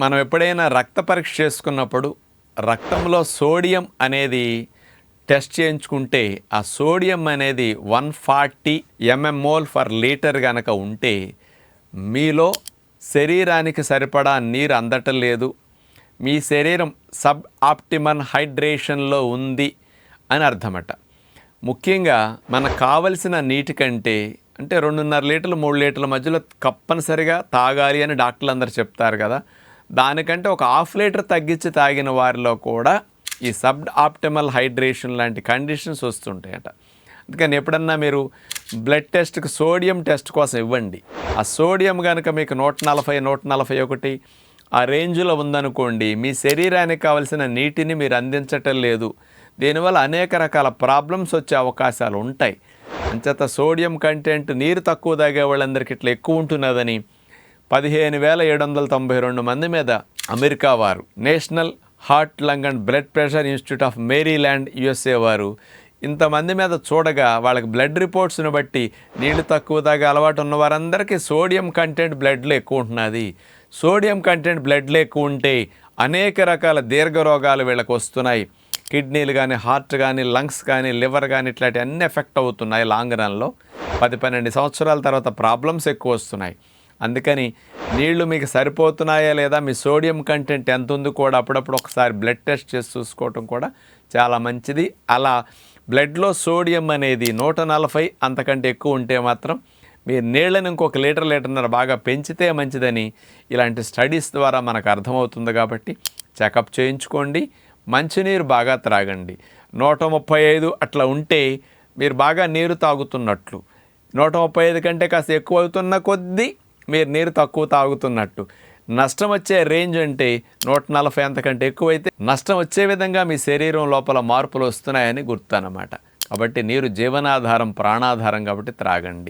మనం ఎప్పుడైనా రక్త పరీక్ష చేసుకున్నప్పుడు రక్తంలో సోడియం అనేది టెస్ట్ చేయించుకుంటే ఆ సోడియం అనేది one forty mmol per litre కనుక ఉంటే మీలో శరీరానికి సరిపడా నీరు అందటం లేదు. మీ శరీరం సబ్ ఆప్టిమన్ హైడ్రేషన్లో ఉంది అని అర్థమట. ముఖ్యంగా మనకు కావలసిన నీటి కంటే అంటే రెండున్నర లీటర్లు మూడు లీటర్ల మధ్యలో తప్పనిసరిగా తాగాలి అని డాక్టర్లు అందరు చెప్తారు కదా. దానికంటే ఒక హాఫ్ లీటర్ తగ్గించి తాగిన వారిలో కూడా ఈ సబ్ ఆప్టిమల్ హైడ్రేషన్ లాంటి కండిషన్స్ వస్తుంటాయట. అందుకని ఎప్పుడన్నా మీరు బ్లడ్ టెస్ట్కి సోడియం టెస్ట్ కోసం ఇవ్వండి. ఆ సోడియం కనుక మీకు నూట నలభై నూట నలభై ఒకటి ఆ రేంజ్లో ఉందనుకోండి మీ శరీరానికి కావలసిన నీటిని మీరు అందించటం లేదు. దీనివల్ల అనేక రకాల ప్రాబ్లమ్స్ వచ్చే అవకాశాలు ఉంటాయి. అంచేత సోడియం కంటెంట్ నీరు తక్కువ తాగే వాళ్ళందరికీ ఇట్లా ఎక్కువ ఉంటున్నదని పదిహేను వేల ఏడు వందల తొంభై రెండు మంది మీద అమెరికా వారు national heart lung and blood pressure institute of Maryland USA వారు. ఇంతమంది మీద చూడగా వాళ్ళకి బ్లడ్ రిపోర్ట్స్ని బట్టి నీళ్ళు తక్కువ తాగే అలవాటు ఉన్న వారందరికీ సోడియం కంటెంట్ బ్లడ్లో ఎక్కువ ఉంటున్నది. సోడియం కంటెంట్ బ్లడ్లో ఎక్కువ ఉంటే అనేక రకాల దీర్ఘ రోగాలు వీళ్ళకి వస్తున్నాయి. కిడ్నీలు కానీ హార్ట్ కానీ లంగ్స్ కానీ లివర్ కానీ ఇట్లాంటి అన్ని ఎఫెక్ట్ అవుతున్నాయి లాంగ్ రన్లో. పది పన్నెండు సంవత్సరాల తర్వాత ప్రాబ్లమ్స్ ఎక్కువ వస్తున్నాయి. అందుకని నీళ్ళు మీకు సరిపోతున్నాయా లేదా? మీ సోడియం కంటెంట్ ఎంత ఉంది కూడా అప్పుడప్పుడు ఒకసారి బ్లడ్ టెస్ట్ చేసి చూసుకోవటం కూడా చాలా మంచిది. అలా బ్లడ్లో సోడియం అనేది నూట నలభై అంతకంటే ఎక్కువ ఉంటే మాత్రం మీరు నీళ్ళని ఇంకొక లీటర్ లీటర్న్నర బాగా పెంచితే మంచిదని ఇలాంటి స్టడీస్ ద్వారా మనకు అర్థమవుతుంది కాబట్టి చెకప్ చేయించుకోండి. మంచినీరు బాగా త్రాగండి. నూట ముప్పై ఐదు అట్లా ఉంటే మీరు బాగా నీరు తాగుతున్నట్లు. నూట ముప్పై ఐదు కంటే కాస్త ఎక్కువ అవుతున్న కొద్దీ మీరు నీరు తక్కువ తాగుతున్నట్టు. నష్టం వచ్చే రేంజ్ అంటే నూట నలభై అంతకంటే ఎక్కువైతే నష్టం వచ్చే విధంగా మీ శరీరం లోపల మార్పులు వస్తున్నాయని గుర్తు అన్నమాట. కాబట్టి నీరు జీవనాధారం ప్రాణాధారం కాబట్టి త్రాగండి.